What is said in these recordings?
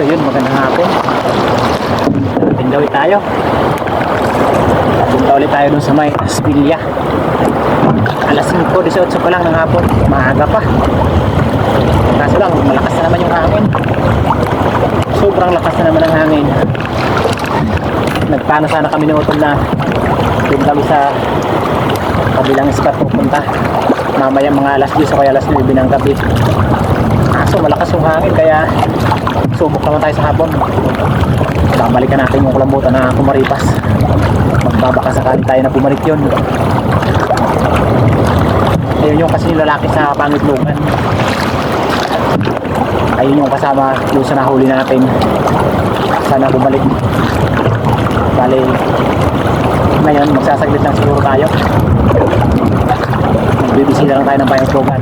So yun, magandang hapon. Pindawi tayo. Punta ulit tayo dun sa may Aspilia. Alas 5.18 pa lang ng hapon. Maaga pa. Kaso lang, malakas na naman yung hangin. Sobrang lakas na naman ang hangin. Nagplano sana kami ni Utol na doon sa kabilang spot pupunta. Mamaya mga alas 10 o kaya alas 9 ng gabi. Kaso malakas yung hangin kaya subok naman tayo sa hapon. Babalikan natin yung kulambutan na kumaripas. Magbabaka sakali tayo na bumalik yun. Ayun yung kasi yung lalaki sa pangitlugan. Ayun yung kasama yung sa nahuli natin. Sana bumalik. Bali, ngayon magsasaglit lang siguro tayo. Magbibisita lang tayo ng pangitlugan.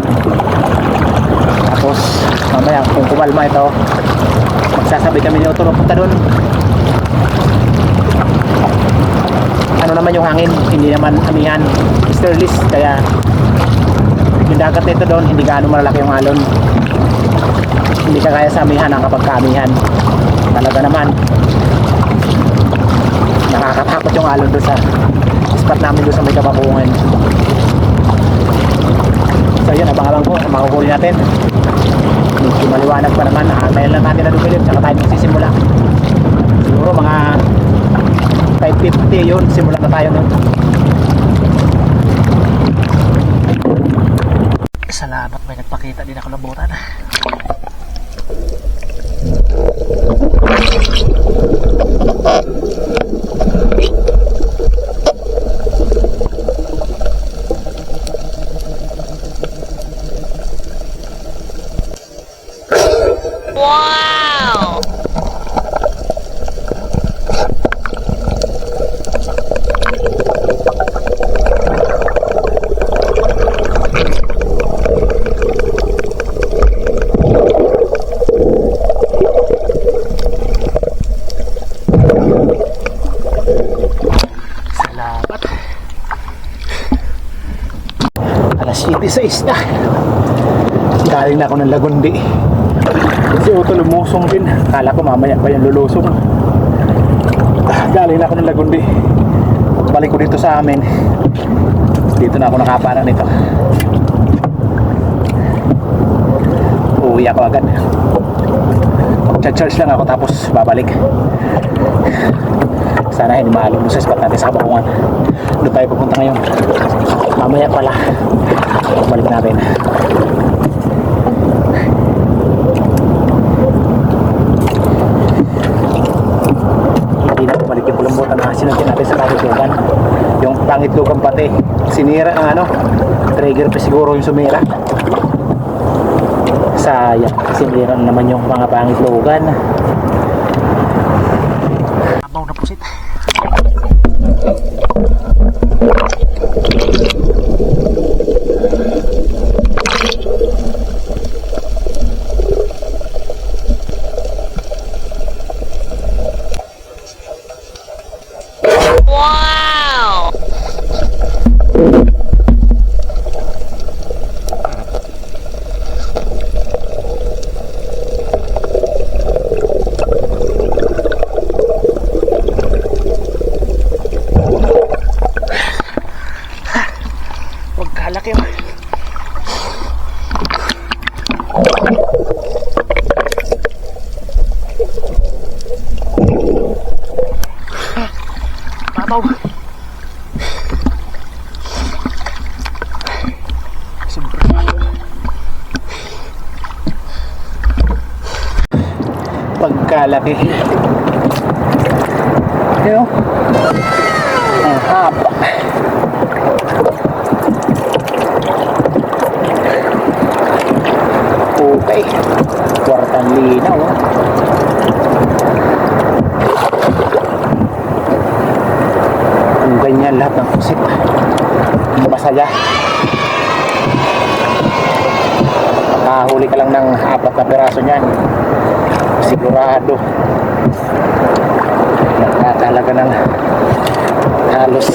Tapos, mamaya kung kumalma ito, magsasabi kami ni Otto punta doon. Ano naman yung hangin, hindi naman amihan, sterlis, kaya yung dagat nito doon, hindi gaano malalaki yung alon. Hindi ka kaya sa amihan ang kapag kaamihan. Talaga naman, nakakatakot yung alon doon sa spot namin doon sa may kabakungan. So yun, abang-abang po sa makukuli natin. Medyo maliwanag pa naman. Ah, ngayon lang natin na dumilim, tsaka tayo magsisimula. Siguro mga 5.50 yun, simula na tayo nun. Salamat, may nagpakita din ako ng butan. Wow! Sa isla. Galing na ako ng Lagundi. Si Otto lumusong din. Kala ko mamaya pa yan lulusong. Galing na ako ng Lagundi. Balik ko dito sa amin. Dito na ako nakaparang nito. Uuwi ako agad. Cha-charge lang ako tapos babalik. Sana hindi maalon doon sa spot natin sa Kabakungan. Doon tayo pupunta ngayon. Mamaya pala. Balik natin. Hindi na bumalik yung pulambutan na sinuntin natin sa pangitlugan. Yung pangitlugan pati. Sinira ang ano. Trigger pa siguro yung sumira. Sayang. Sinira na naman yung mga pangitlugan. Pagkalaki. Yun. Ang haba. Okay. Kwartang linaw. oh. Kung ganyan lahat ng pusit. Masaya. Makahuli ka lang ng apat na peraso niyan. Sigurado. Nakakalaga ng halos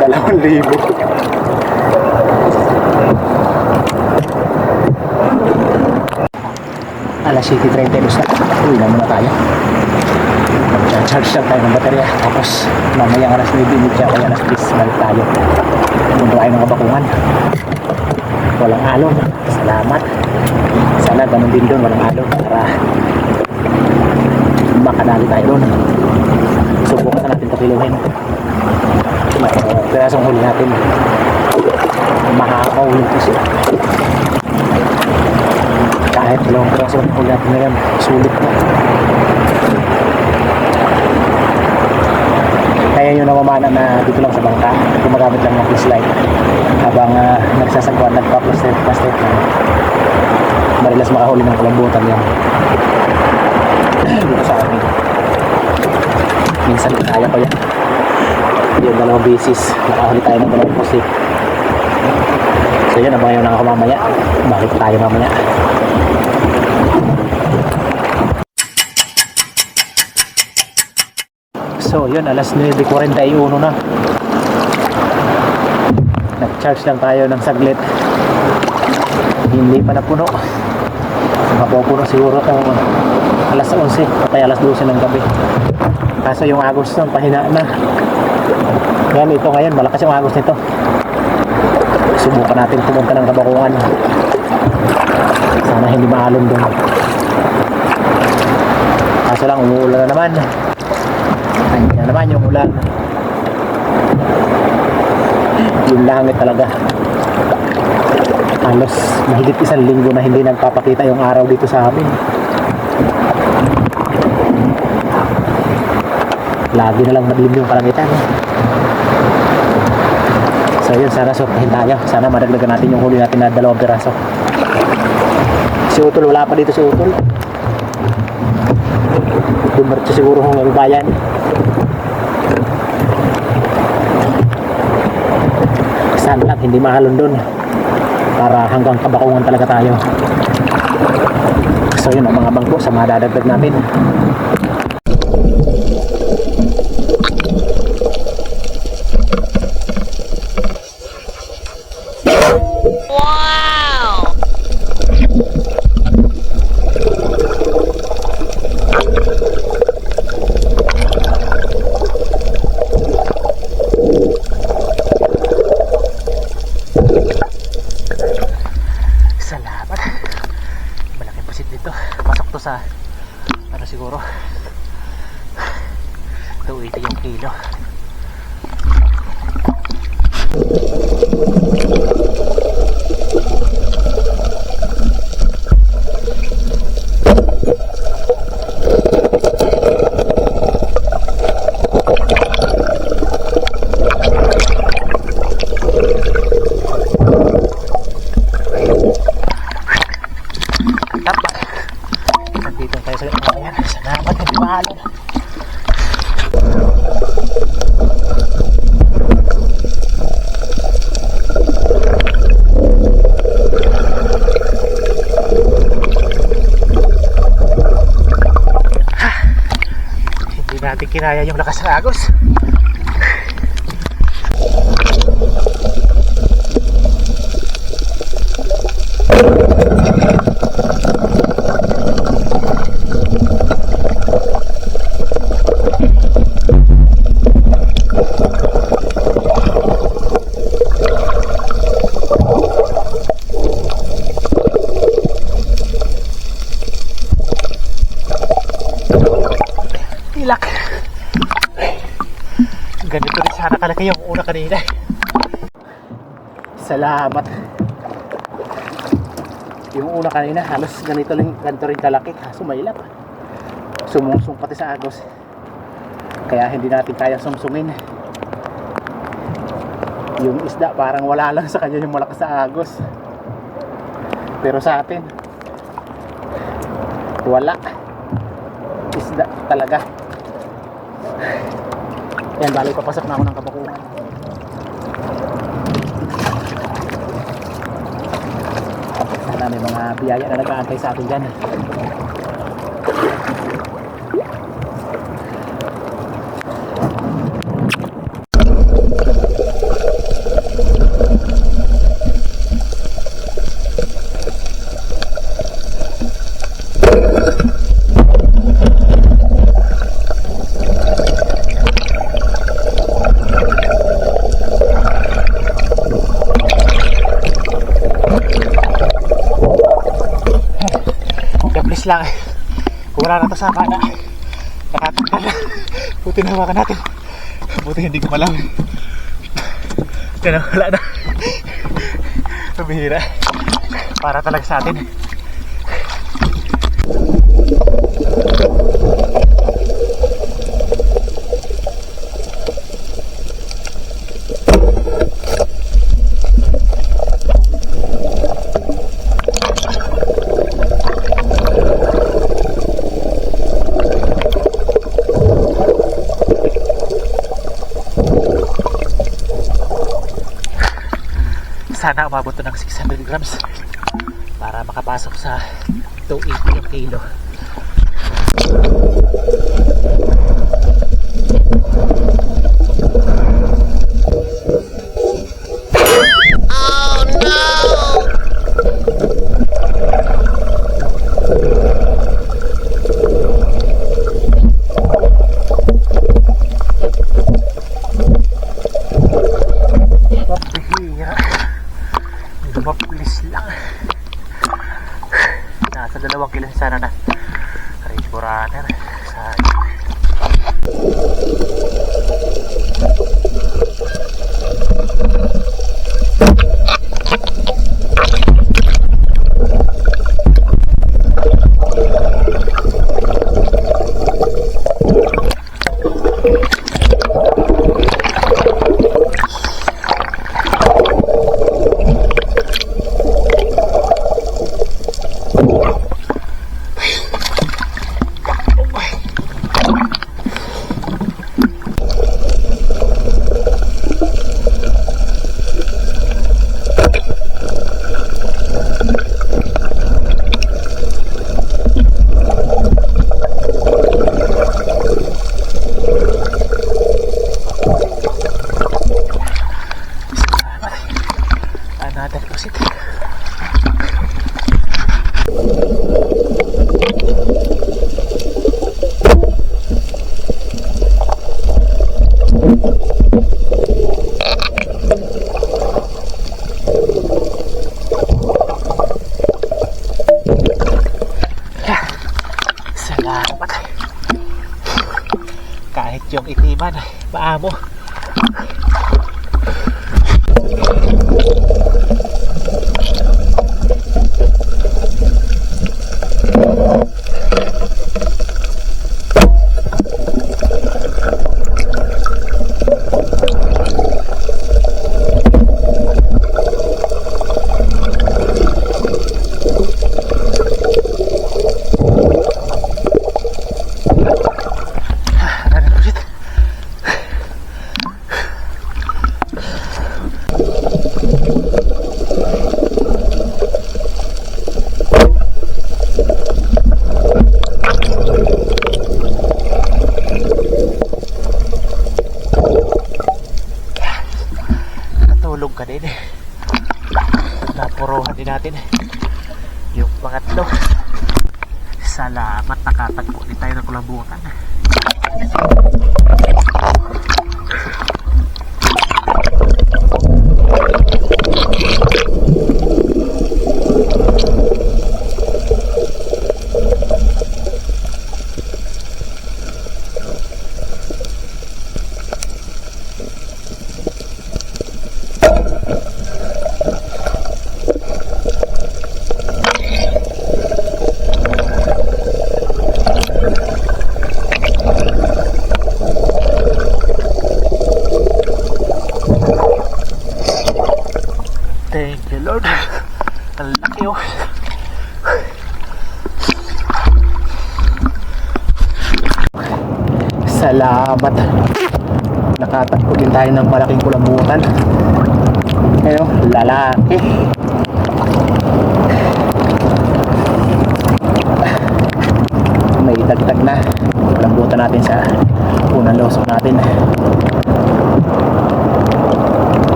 dalawang libo. alas alas 7.32 na. Uwi na muna tayo. Mag-charge lang tayo ng baterya. Tapos mamaya alas 9 kaya alas 10 balik tayo. Punta tayo ng kabakungan. Walang alon. Salamat. Sana ganun din doon. Walang alon. Para makadali tayo doon. Subukan na natin kapiluhin. May pirasong huli natin. Mahakaw yung kasi. Kahit dalawang piraso ang huli natin ngayon, sulit na. Kaya yung namamana na dito lang sa bangka, gumagamit lang ng flashlight habang uh, nagsasagwan, nagpa-plastic plastic. Madalas makahuli ng kalambutan yan. Dito sa amin. Minsan kaya ko yan. Yung dalawang basis, nakahuli tayo ng dalawang pusi. So yun, abangan yung ako mamaya. Balik tayo mamaya. So yun, alas 9.41 na. Nag-charge lang tayo ng saglit. Hindi pa napuno. Mapupuno siguro kung alas 11 o kaya alas 12 ng gabi. Kaso yung agos nun, pahina na. Yan, ito ngayon, malakas yung agos nito. Subukan natin pumunta ng kabakungan. Sana hindi maalon doon. Kaso lang, umuulan na naman. Ayan na naman yung ulan. Yung langit talaga. Halos mahigit isang linggo na hindi nagpapakita yung araw dito sa amin. Lagi na lang madilim yung kalangitan. So yun, sana surpahin tayo. Sana madagdagan natin yung huli natin na dalawang piraso. Si Utol, wala pa dito si Utol. Dumarcho siguro hong bayan. Sana lang, hindi mahalon doon. Para hanggang kabakungan talaga tayo. So yun, ang mga bangko sa mga dadagdag natin. Wow! Salamat. Malaking pusit dito. Pasok to sa ano siguro 280 yung kilo. Dapat. Nandito tayo sa ayan. Salamat hindi mahalon. Kinaya yung lakas ng agos. Ilak. Ganito rin sana kalaki yung una kanina. Salamat. Yung una kanina halos ganito rin, ganito rin kalaki. Kaso mailap. Sumungsong pati sa agos. Kaya hindi natin kaya sumsungin. Yung isda parang wala lang sa kanya yung malakas sa agos. Pero sa atin, wala isda talaga. Yan, bali papasok na ako ng kabakuhan. May mga biyaya na nag-aantay sa atin dyan. Relax lang. Kung wala na to sa kana, ah. nakatanda na. Buti na hawakan natin. Buti hindi ko malam. Kaya wala na. Pabihira. Para talaga sa atin. sana umabot to ng 600 grams para makapasok sa 280 kilo.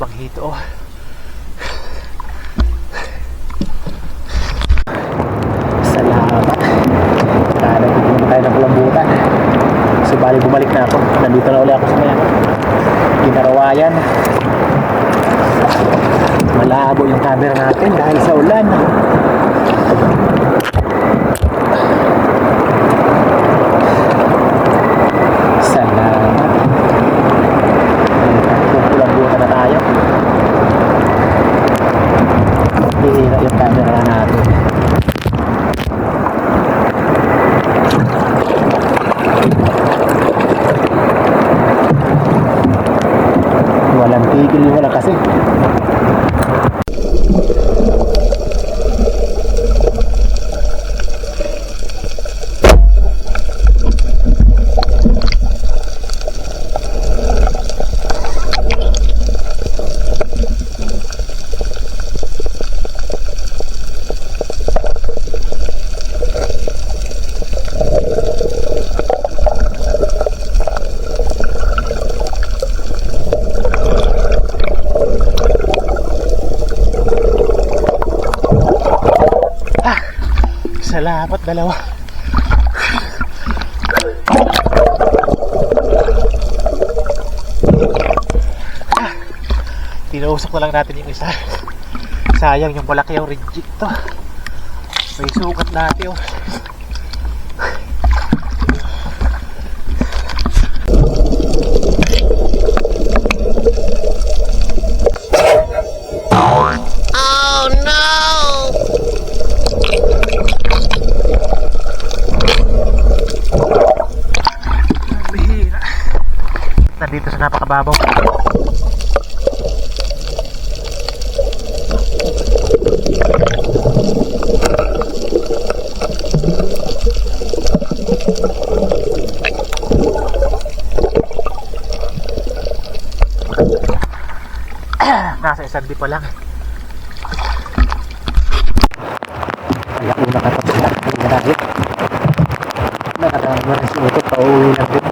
Banghito oh. Salamat. Nalagyan naman tayo ng kulambutan. So bali bumalik na ako. Nandito na ulit ako sa mga ginarawayan. Malabo yung camera natin dahil sa ulan. Salamat. Kukulambutan na tayo. Hihira yung camera natin. Walang tigil wala kasi. Salamat dalawa. Ah, Tinusok na lang natin yung isa. Sayang yung malaki yung reject to. May sukat natin. Oh no! Bihira. Nandito sa napakababaw. Nasa isang di pa lang. Alauna ka tapos na. Hindi na rin. Nakatama na si Uto. Pauwi na din.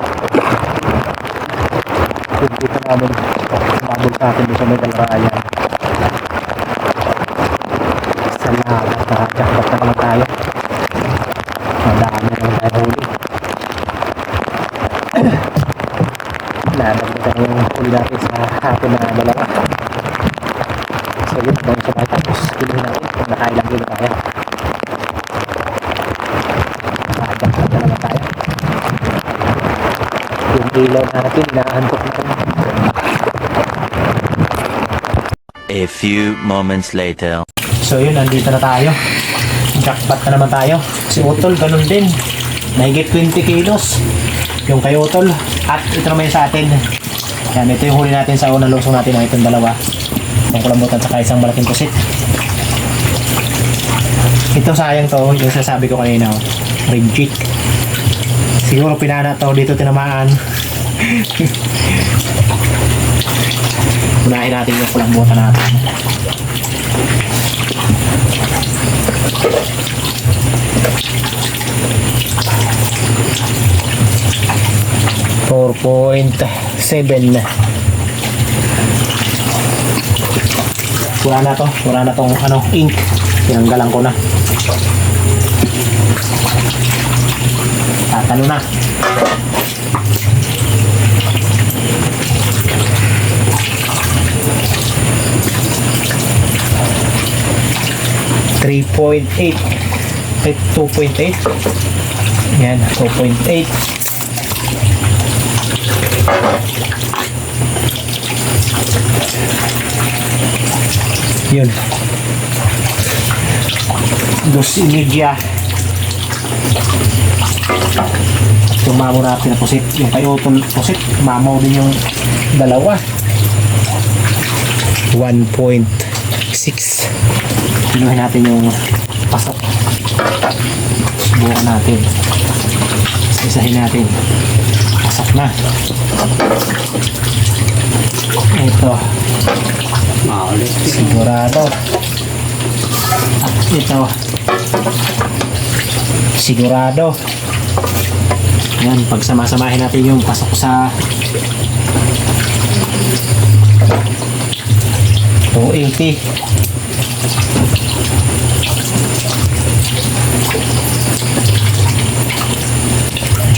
Yung dito namin. Mabul sa akin sa may kalarayan. Salamat. Nakajakbat na naman tayo. Madami na tayo huli. Lalagyan na yung huli natin sa hapon na dalawa. So yun, bago sa tayo tapos kiluhin natin kung nakailang kilo tayo. Nakajakbat na naman tayo. Ilaw natin, inaantok na kami. A few moments later. So yun, nandito na tayo. Jackpot na naman tayo. Si Utol, ganun din. Nahigit 20 kilos. Yung kay Utol. At ito naman sa atin. Yan, ito yung huli natin sa unang lusong natin ng itong dalawa. Yung kulambutan sa isang malaking kusit. Ito sayang to, yung sasabi ko kanina. oh. Reject. Siguro pinana to dito tinamaan. Unahin natin yung kulambutan natin. Four point seven. Wala na to. Wala na tong ano, ink. Tinanggalan ko na. Tatalo na. Three point eight. Eh, 2.8. Yan, 2.8. Yun. Dos y media. Tumamo natin ang pusit. Yung kay Otol pusit, mamaw din yung dalawa. 1.6. Pinuhin natin yung pasok. Subukan natin. Isahin natin. Pasok na. Ito. Sigurado. At ito. Sigurado. Yan, pagsama-samahin natin yung pasok sa 280.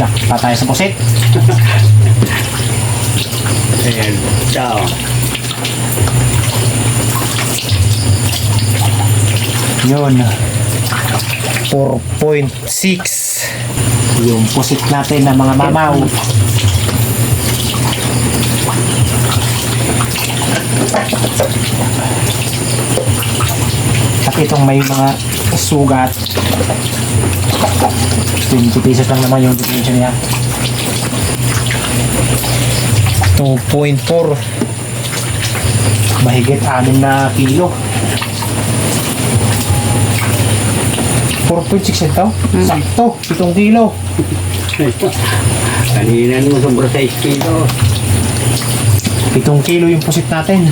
Jack, pa tayo sa pusit. Ayan. Ciao. Yun. 4.6 yung pusit natin ng mga mamaw. At itong may mga sugat. 20 pesos lang naman yung differential niya. 2.4 mahigit 6 na kilo 4.6 ito? Sakto, 7 kilo Kanina nung sobra 6 kilo. 7 kilo yung pusit natin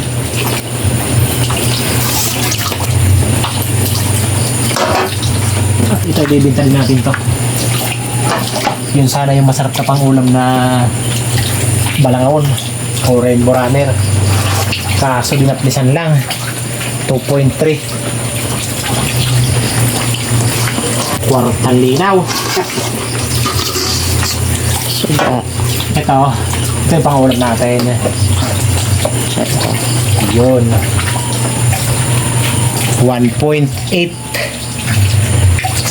Ito bibintan natin to. Yun sana yung masarap na pang ulam na balangawon o rainbow runner. Kaso dinaplisan lang. 2.3 kwartang linaw. Ito ito yung pang ulam natin yun. 1.8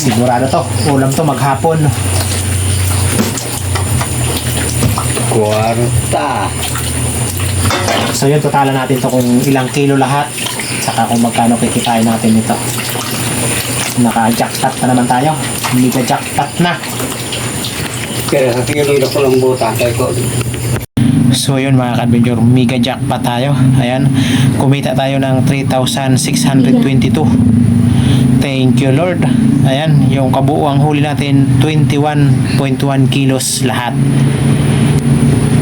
sigurado to ulam to maghapon Kwarta. So yun, totalan natin to kung ilang kilo lahat. Saka kung magkano kikitain natin nito. Naka-jackpot na naman tayo. Hindi ka jackpot na. Kaya sa kilo na ko lang buta. Ko. So yun mga ka-adventure, mega jackpot tayo. Ayan, kumita tayo ng 3,622. Thank you Lord. Ayan, yung kabuuang huli natin 21.1 kilos lahat.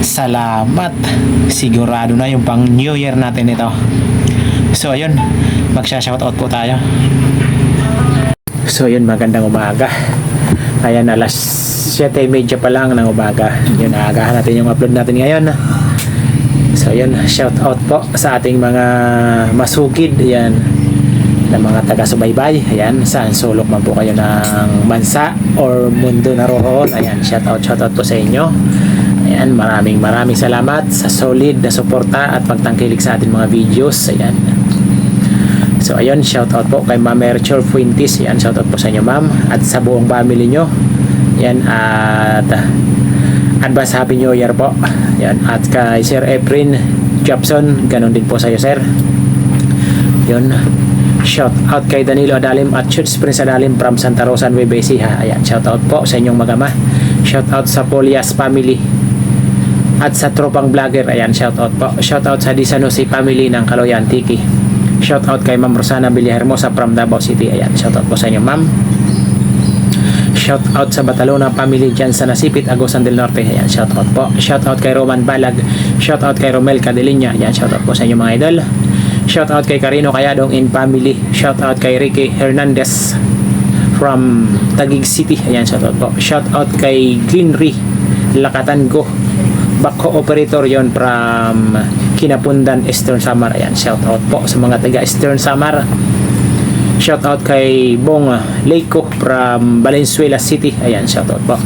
Salamat. Sigurado na yung pang New Year natin ito. So ayun, magsha-shoutout po tayo. So yun, magandang umaga. Ayan, alas 7.30 pa lang ng umaga. Yun, naagahan natin yung upload natin ngayon. So yun, shoutout po sa ating mga masugid. Ayan, na mga taga-subaybay. Ayan, saan sulok man po kayo ng bansa or mundo na roon. Ayan, shoutout, shoutout po sa inyo. Ayan, maraming maraming salamat sa solid na suporta at pagtangkilik sa ating mga videos. Ayan. So ayun, shoutout po kay Ma'am Erchel Fuentes. Ayan, shoutout po sa inyo ma'am at sa buong family nyo. Ayan, at advance happy new year po. Ayan, at kay Sir Efrin Jobson, ganun din po sa iyo sir. Yun. Shout out kay Danilo Adalim at Church Prince Adalim from Santa Rosa, Nueva Ecija. Ayan, shout out po sa inyong magama. Shout out sa Polias family at sa tropang vlogger. Ayan, shout out po. Shout out sa Disanosi family ng Kaloyan Tiki. Shout out kay Ma'am Rosana Villahermosa from Davao City. Ayan, shout out po sa inyo, ma'am. Shout out sa Batalona family dyan sa Nasipit, Agusan del Norte. Ayan, shout out po. Shout out kay Roman Balag. Shout out kay Romel Cadelinya. Ayan, shout out po sa inyo mga idol. Shout out kay Carino Kayadong in family. Shout out kay Ricky Hernandez from Taguig City. Ayan, shout out po. Shout out kay Greenry Lakatango. Backho operator yon from Kinapundan, Eastern Samar. Ayan, shout out po sa mga taga Eastern Samar. Shout out kay Bong Leiko from Valenzuela City. Ayan, shout out po.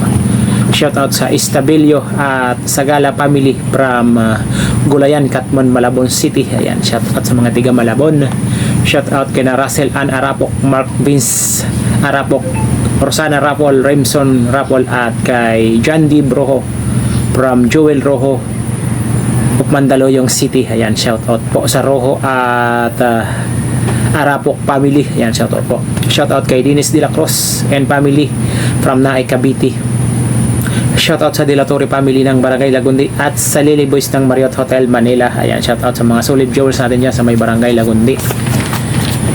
Shout out sa Estabilio at Sagala family from uh, Gulayan, Katmon, Malabon City. Ayan, shout out sa mga tiga Malabon. Shout out kay na Russell Ann Arapok, Mark Vince Arapok, Rosana Rapol, Remson Rapol at kay John D. Broho from Joel Rojo of Mandaluyong City. Ayan, shout out po sa Rojo at uh, Arapok family. Ayan, shout out po. Shout out kay Dennis De La Cruz and family from Naay Cavite. Shout out sa De La Torre family ng Barangay Lagundi at sa Lily Boys ng Marriott Hotel Manila. Ayan, shout out sa mga solid viewers natin dyan sa may Barangay Lagundi.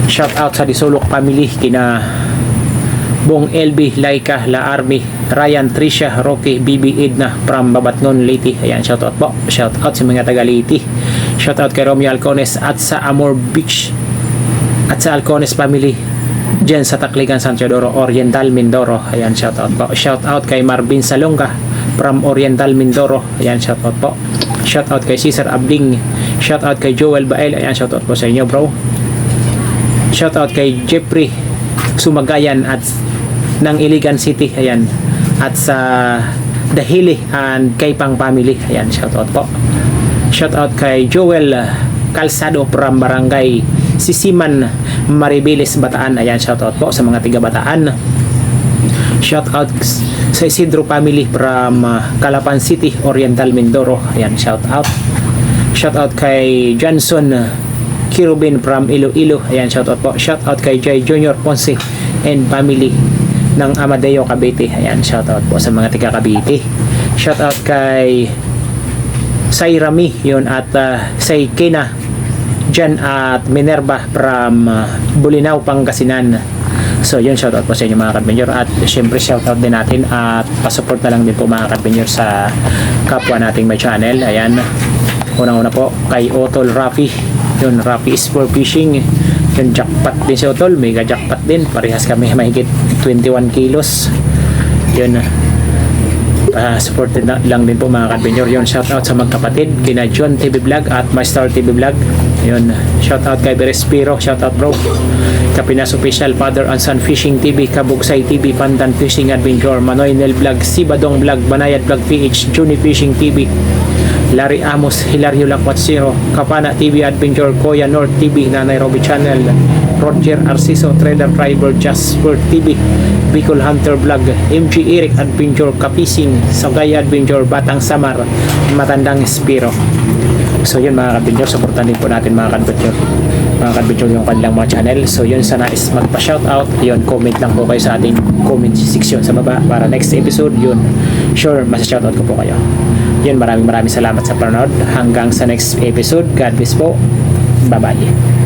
Shout out sa Disolok family kina Bong LB, Laika, La Army, Ryan, Trisha, Rocky, BB Edna from Babatngon, Leyte. Ayan, shout out po. Shout out sa mga taga Leyte. Shout out kay Romeo Alcones at sa Amor Beach at sa Alcones family dyan sa Takligan, San Teodoro, Oriental, Mindoro. Ayan, shout out po. Shout out kay Marvin Salonga from Oriental, Mindoro. Ayan, shout out po. Shout out kay Cesar Abling. Shout out kay Joel Bael. Ayan, shout out po sa inyo, bro. Shout out kay Jeffrey Sumagayan at ng Iligan City. Ayan. At sa Dahili and kay Pang Family. Ayan, shout out po. Shout out kay Joel Calzado from Barangay Sisiman Maribeles Bataan. Ayan, shout out po sa mga tiga Bataan. Shout out sa Isidro family from uh, Calapan City, Oriental Mindoro. Ayan, shout out. Shout out kay Johnson Kirubin from Iloilo. Ayan, shout out po. Shout out kay Jay Junior Ponce and family ng Amadeo Cavite. Ayan, shout out po sa mga tiga Cavite. Shout out kay Say Rami yun at uh, Say Jan at Minerva from uh, Bulinaw, Pangasinan. So yun, shoutout po sa inyo mga kadbenyor at syempre shoutout din natin at pasupport na lang din po mga kadbenyor sa kapwa nating may channel. Ayan, unang-una po kay Otol Rafi. Yun, Rafi is for fishing. Yun, jackpot din si Otol. Mega jackpot din. Parehas kami mahigit 21 kilos. Yun, uh, supported na lang din po mga kadbenyor yun shout out sa magkapatid kina John TV Vlog at My Star TV Vlog. Yun shout out kay Berespiro shout out bro. Kapinas Official Father and Son Fishing TV Kabugsay TV Pandan Fishing Adventure Manoy Nel Vlog Sibadong Vlog Banayad Vlog PH Juni Fishing TV Larry Amos Hilario Lakwat Zero Kapana TV Adventure Koya North TV Nanay Robbie Channel Roger Arciso Trader Driver Jasper TV Bicol Hunter Vlog MG Eric Adventure Kapising Sagay Adventure Batang Samar Matandang Spiro So yun mga kadventure, supportan din po natin mga kadventure mga kadventure yung kanilang mga channel. So yun sana is magpa-shoutout. Yun, comment lang po kayo sa ating comment section sa baba para next episode yun. Sure, masa-shoutout ko po kayo. Yun, maraming maraming salamat sa panonood. Hanggang sa next episode. God bless po. Bye-bye.